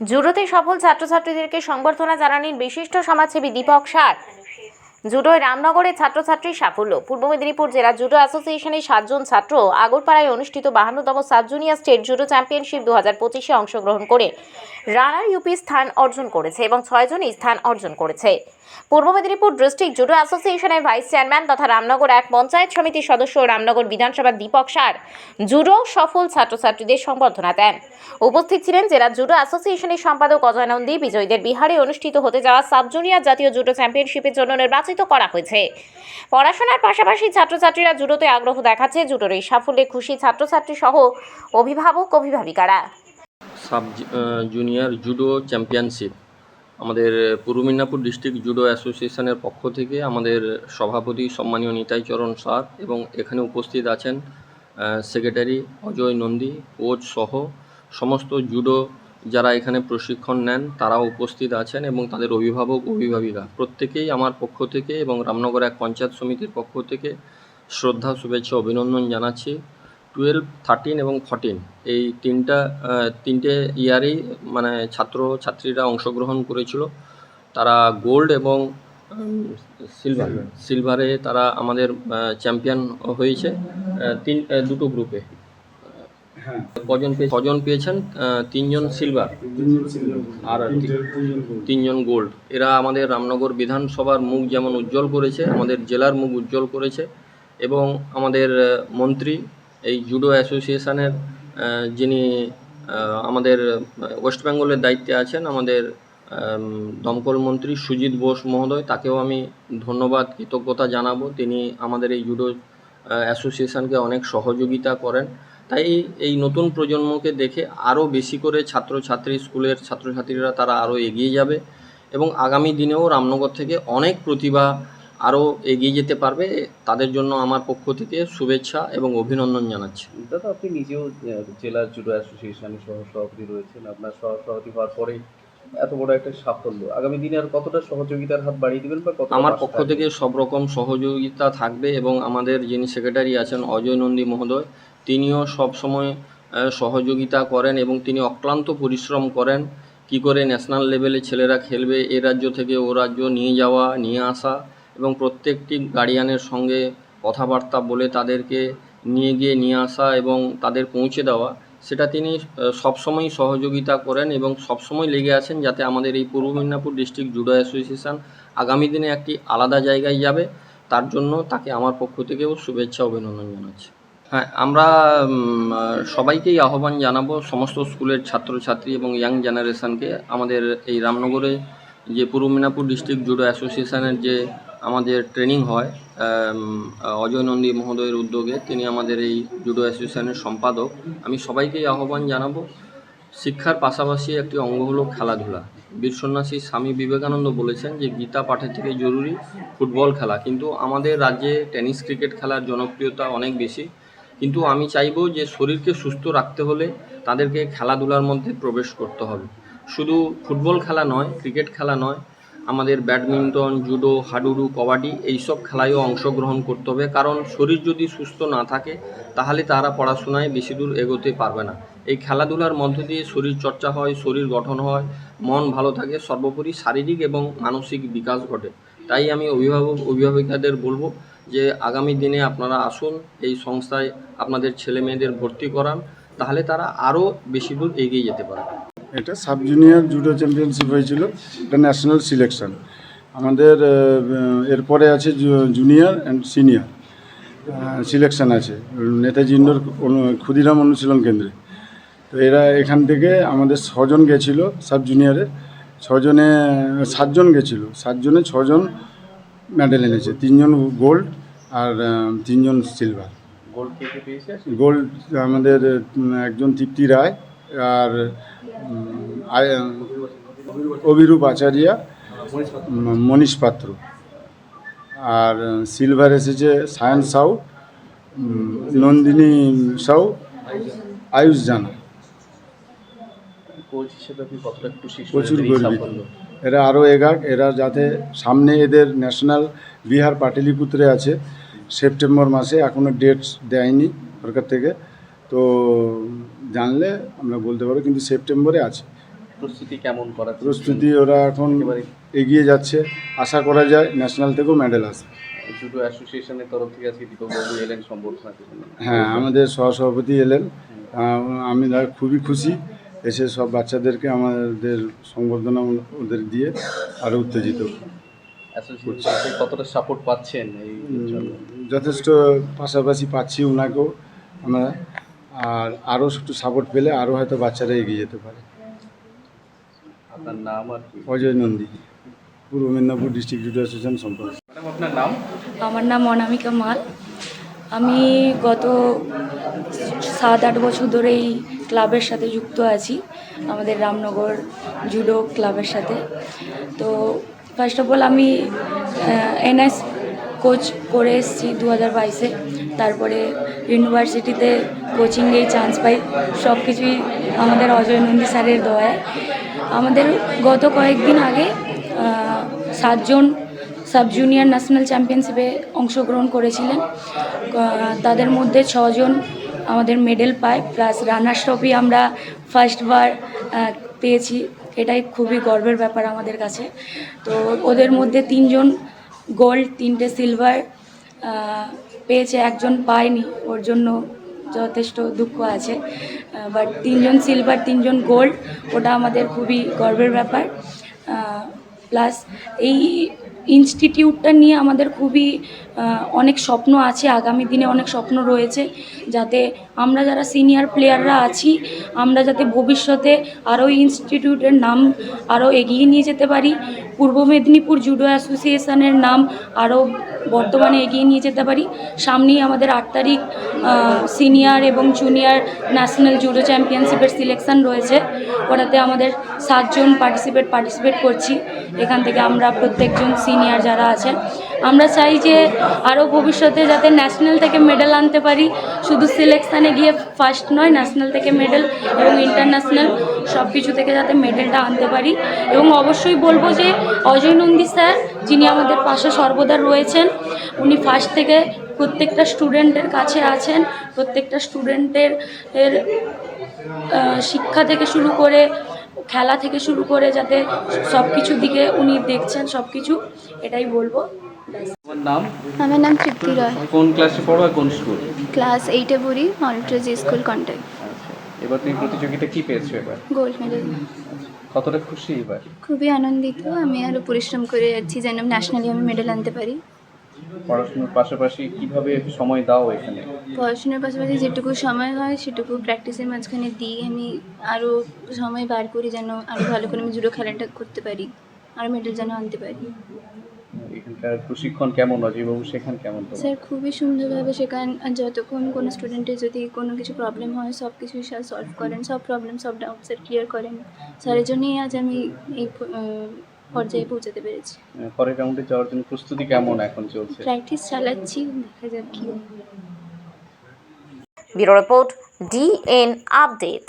জুডোতে সফল ছাত্রছাত্রীদেরকে সংবর্ধনা জানালেন বিশিষ্ট সমাজসেবী দীপক সার। জুডোয় রামনগরের ছাত্রছাত্রীর সাফল্য। পূর্ব মেদিনীপুর জেলা জুডো অ্যাসোসিয়েশনের সাতজন ছাত্র আগরপাড়ায় অনুষ্ঠিত বাহান্নতম sub junior state judo championship দু হাজার পঁচিশে অংশগ্রহণ করে। রানার ইউপি স্থান অর্জন করেছে এবং ছয়জনই স্থান অর্জন করেছে। পূর্ব মেদিনীপুর ডিস্ট্রিক্ট জুডো অ্যাসোসিয়েশনের ভাইস চেয়ারম্যান তথা রামনগর এক পঞ্চায়েত সমিতির সদস্য রামনগর বিধানসভার দীপক সার জুডো সফল ছাত্রছাত্রীদের সংবর্ধনা দেন। উপস্থিত ছিলেন জেলা জুডো অ্যাসোসিয়েশনের সম্পাদক অজয় নন্দী বিজয়ীদের বিহারে অনুষ্ঠিত হতে যাওয়া সাব জুনিয়র জাতীয় জুডো চ্যাম্পিয়নশিপের জন্য নির্বাচিত করা হয়েছে। পড়াশোনার পাশাপাশি ছাত্রছাত্রীরা জুডোতে আগ্রহ দেখাচ্ছে জুডোর এই সাফল্যে খুশি ছাত্রছাত্রী সহ অভিভাবক, অভিভাবিকারা। Sub junior judo championship. আমাদের পূর্ব মেদিনীপুর ডিস্ট্রিক্ট জুডো অ্যাসোসিয়েশনের পক্ষ থেকে আমাদের সভাপতি সম্মানীয় নিতাই চরণ স্যার এবং এখানে উপস্থিত আছেন সেক্রেটারি অজয় নন্দী, কোচ সহ সমস্ত জুডো যারা এখানে প্রশিক্ষণ নেন, তারাও উপস্থিত আছেন এবং তাদের অভিভাবক অভিভাবিকা প্রত্যেকেই আমার পক্ষ থেকে এবং রামনগর এক পঞ্চায়েত সমিতির পক্ষ থেকে শ্রদ্ধা, শুভেচ্ছা, অভিনন্দন জানাচ্ছি। টুয়েলভ থার্টিন এবং ফর্টিন এই তিনটা তিনটে ইয়ারেই মানে ছাত্র ছাত্রীরা অংশগ্রহণ করেছিল। তারা গোল্ড এবং সিলভার সিলভারে তারা আমাদের চ্যাম্পিয়ন হয়েছে। তিন দুটো গ্রুপে কজন পেয়ে ছজন পেয়েছেন? তিনজন সিলভার আর তিনজন গোল্ড এরা আমাদের রামনগর বিধানসভার মুখ যেমন উজ্জ্বল করেছে আমাদের জেলার মুখ উজ্জ্বল করেছে এবং আমাদের মন্ত্রী এই জুডো অ্যাসোসিয়েশনের যিনি আমাদের ওয়েস্ট বেঙ্গলের দায়িত্বে আছেন আমাদের আম, দমকল মন্ত্রী সুজিত বোস মহোদয় তাকেও আমি ধন্যবাদ কৃতজ্ঞতা জানাব। তিনি আমাদের এই জুডো অ্যাসোসিয়েশনকে অনেক সহযোগিতা করেন। তাই এই নতুন প্রজন্মকে দেখে আরও বেশি করে ছাত্রছাত্রী স্কুলের ছাত্রছাত্রীরা তারা আরও এগিয়ে যাবে। এবং আগামী দিনেও রামনগর থেকে অনেক প্রতিভা আরও এগিয়ে যেতে পারবে তাদের জন্য আমার পক্ষ থেকে শুভেচ্ছা এবং অভিনন্দন জানাচ্ছি। দাদা আপনি নিজেও জেলা জুডো অ্যাসোসিয়েশনের সহ সভাপতি রয়েছেন। আপনার সহ সভাপতি হওয়ার পরেই এত বড় একটা সাফল্য। আগামী দিনে আর কতটা সহযোগিতার হাত বাড়িয়ে দিবেন বা কত আমার পক্ষ থেকে সব রকম সহযোগিতা থাকবে এবং আমাদের যিনি সেক্রেটারি আছেন অজয় নন্দী মহোদয় তিনিও সব সময় সহযোগিতা করেন এবং তিনি অক্লান্ত পরিশ্রম করেন। কি করে ন্যাশনাল লেভেলে ছেলেরা খেলবে এ রাজ্য থেকে ও রাজ্য নিয়ে যাওয়া নিয়ে আসা এবং প্রত্যেকটি গার্ডিয়ানের সঙ্গে কথাবার্তা বলে তাদেরকে নিয়ে গিয়ে নিয়ে আসা এবং তাদের পৌঁছে দেওয়া সেটা তিনি আহ, সবসময় সহযোগিতা করেন এবং সবসময় লেগে আছেন যাতে আমাদের এই পূর্ব মেদিনীপুর ডিস্ট্রিক্ট জুডো অ্যাসোসিয়েশন আগামী দিনে একটি আলাদা জায়গায় যাবে। তার জন্য তাকে আমার পক্ষ থেকেও শুভেচ্ছা অভিনন্দন জানাচ্ছি। হ্যাঁ আমরা সবাইকেই আহ্বান জানাব সমস্ত স্কুলের ছাত্রছাত্রী এবং ইয়াং জেনারেশনকে আমাদের এই রামনগরে যে পূর্ব মেদিনীপুর ডিস্ট্রিক্ট জুডো অ্যাসোসিয়েশনের যে আমাদের ট্রেনিং হয় অজয় নন্দী মহোদয়ের উদ্যোগে। তিনি আমাদের এই জুডো অ্যাসোসিয়েশনের সম্পাদক। আমি সবাইকেই আহ্বান জানাব, শিক্ষার পাশাপাশি একটি অঙ্গ হলো খেলাধুলা। বীর সন্ন্যাসী স্বামী বিবেকানন্দ বলেছেন যে, গীতা পাঠের থেকে জরুরি ফুটবল খেলা। কিন্তু আমাদের রাজ্যে টেনিস ক্রিকেট খেলার জনপ্রিয়তা অনেক বেশি। কিন্তু আমি চাইব যে, শরীরকে সুস্থ রাখতে হলে তাদেরকে খেলাধুলার মধ্যে প্রবেশ করতে হবে। শুধু ফুটবল খেলা নয়, ক্রিকেট খেলা নয় আমাদের ব্যাডমিন্টন, জুডো, হাডুডু, কবাডি এইসব খেলায়ও অংশগ্রহণ করতে হবে। কারণ শরীর যদি সুস্থ না থাকে, তাহলে তারা পড়াশোনায় বেশি দূর এগোতে পারবে না। এই খেলাধুলার মধ্য দিয়ে শরীর চর্চা হয়, শরীর গঠন হয়, মন ভালো থাকে, সর্বোপরি শারীরিক এবং মানসিক বিকাশ ঘটে। তাই আমি অভিভাবক, অভিভাবিকাদের বলব যে আগামী দিনে আপনারা আসুন, এই সংস্থায় আপনাদের ছেলে মেয়েদের ভর্তি করান, তাহলে তারা আরও বেশি দূর এগিয়ে যেতে পারবে এটা সাব জুনিয়র জুডো চ্যাম্পিয়নশিপ হয়েছিল এটা ন্যাশনাল সিলেকশন আমাদের এরপরে আছে জুনিয়র অ্যান্ড সিনিয়র সিলেকশন আছে। নেতাজি ইন্ডোর ক্ষুদিরাম অনুশীলন কেন্দ্রে। তো এরা এখান থেকে আমাদের ছজন গেছিল সাব জুনিয়রে ছজনে সাতজন গেছিল। সাতজনে ছজন মেডেল এনেছে। তিনজন গোল্ড আর তিনজন সিলভার গোল্ড আমাদের একজন তৃপ্তি রায় আর অভিরূপ আচারিয়া মনীষ পাত্র। আর সিলভার এসেছে সায়ন সাউ নন্দিনী সাউ আয়ুষ জানা। প্রচুর গর্বিত। এরা আরও এগাক এরা যাতে সামনে এদের ন্যাশনাল বিহার পাটলিপুত্রে আছে সেপ্টেম্বর মাসে এখনও ডেট দেয়নি সরকার থেকে। তো জানলে আমরা বলতে পারব কিন্তু সেপ্টেম্বরে আছে। প্রস্তুতি কেমন করা প্রস্তুতি ওরা এখন এগিয়ে যাচ্ছে। আশা করা যায় ন্যাশনাল থেকেও মেডেল আসে জুডো অ্যাসোসিয়েশনের তরফ থেকে আজকে দীপকবাবু এলেন সম্বর্ধনার জন্য হ্যাঁ আমাদের সহসভাপতি এলেন। আমি খুবই খুশি এসে সব বাচ্চাদেরকে আমাদের সংবর্ধনা ওদের দিয়ে আরও উত্তেজিত কতটা সাপোর্ট পাচ্ছেন এই যথেষ্ট পাশাপাশি পাচ্ছি ওনাকেও আমরা। আর আরও একটু সাপোর্ট পেলে আরও হয়তো বাচ্চারা এগিয়ে যেতে পারে। আপনার নাম আর অজয় নন্দী পূর্ব মেদিনীপুর ডিস্ট্রিক্ট জুডো অ্যাসোসিয়েশন সম্পর্ক আপনার নাম? আমার নাম অনামিকা মাল। আমি গত সাত আট বছর ধরে এই ক্লাবের সাথে যুক্ত আছি আমাদের রামনগর জুডো ক্লাবের সাথে। তো ফার্স্ট অফ অল আমি এনএস কোচ করে এসেছি দু হাজার বাইশে। তারপরে ইউনিভার্সিটিতে কোচিংয়েই চান্স পাই। সব কিছুই আমাদের অজয় নন্দী স্যারের দয়ায়। আমাদের গত কয়েকদিন আগে সাতজন সাব জুনিয়র ন্যাশনাল চ্যাম্পিয়নশিপে অংশগ্রহণ করেছিলেন। তাদের মধ্যে ছজন আমাদের মেডেল পায় প্লাস রানার্স ট্রফি আমরা ফার্স্টবার পেয়েছি। এটাই খুবই গর্বের ব্যাপার আমাদের কাছে। তো ওদের মধ্যে তিনজন গোল্ড তিনটে সিলভার পেয়েছে একজন পায়নি, ওর জন্য যথেষ্ট দুঃখ আছে। বাট তিনজন সিলভার তিনজন গোল্ড ওটা আমাদের খুবই গর্বের ব্যাপার। প্লাস এই ইনস্টিটিউটটা নিয়ে আমাদের খুবই অনেক স্বপ্ন আছে, আগামী দিনে অনেক স্বপ্ন রয়েছে, যাতে আমরা যারা সিনিয়র প্লেয়াররা আছি, আমরা যাতে ভবিষ্যতে আরও ইনস্টিটিউটের নাম আরও এগিয়ে নিয়ে যেতে পারি, পূর্ব মেদিনীপুর জুডো অ্যাসোসিয়েশনের নাম আরও বর্তমানে এগিয়ে নিয়ে যেতে পারি, সামনেই আমাদের আট তারিখ সিনিয়র এবং জুনিয়র ন্যাশনাল জুডো চ্যাম্পিয়নশিপের সিলেকশন রয়েছে, ওটাতে আমাদের সাতজন পার্টিসিপেট পার্টিসিপেট করছি, এখান থেকে আমরা প্রত্যেকজন সিনিয়র যারা আছেন আমরা চাই যে আরও ভবিষ্যতে যাতে ন্যাশনাল থেকে মেডেল আনতে পারি। শুধু সিলেকশানে গিয়ে ফার্স্ট নয় ন্যাশনাল থেকে মেডেল এবং ইন্টারন্যাশনাল সব কিছু থেকে যাতে মেডেলটা আনতে পারি। এবং অবশ্যই বলব যে অজয় নন্দী স্যার, যিনি আমাদের পাশে সর্বদা রয়েছেন, উনি ফার্স্ট থেকে প্রত্যেকটা স্টুডেন্টের কাছে আছেন। প্রত্যেকটা স্টুডেন্টের এর শিক্ষা থেকে শুরু করে খেলা থেকে শুরু করে যাতে সব কিছুর দিকে উনি দেখছেন সব কিছু এটাই বলব। আমার নাম? আমার নাম তৃপ্তি রয়। কোন ক্লাসে পড়ো আর কোন স্কুল? ক্লাস এইটে পড়ি মনিটরজি স্কুল কন্ট্যাক্ট আচ্ছা এবার তুমি প্রতিযোগিতা কি পেয়েছ এবার? Gold medal. কতটা খুশি এবার? খুবই আনন্দিত আমি আরও পরিশ্রম করে যাচ্ছি যেন ন্যাশনালি আমি মেডেল আনতে পারি। পড়াশোনার পাশাপাশি কীভাবে সময় দাও এখানে? পড়াশোনার পাশাপাশি যেটুকু সময় হয় সেটুকু প্র্যাকটিসের মাঝখানে দিই আমি আরও সময় বার করি যেন আরও ভালো করে আমি জুডো খেলাটা করতে পারি আর মেডেল যেন আনতে পারি। এখানকার প্রশিক্ষণ কেমন অজয়বাবু? শেখান কেমন স্যার খুবই সুন্দরভাবে শেখান আর যতক্ষণ কোনো স্টুডেন্টের যদি কোনো কিছু প্রবলেম হয় সব কিছুই স্যার সলভ করেন সব প্রবলেম সব ডাউট স্যার ক্লিয়ার করেন। স্যারের জন্যই আজ আমি এই পর্যায়ে পৌঁছাতে পেরেছি। পরের রাউন্ডে যাওয়ার জন্য প্রস্তুতি কেমন এখন চলছে? প্র্যাকটিস চালাচ্ছি দেখা যাক কি হয়। Bureau report DN update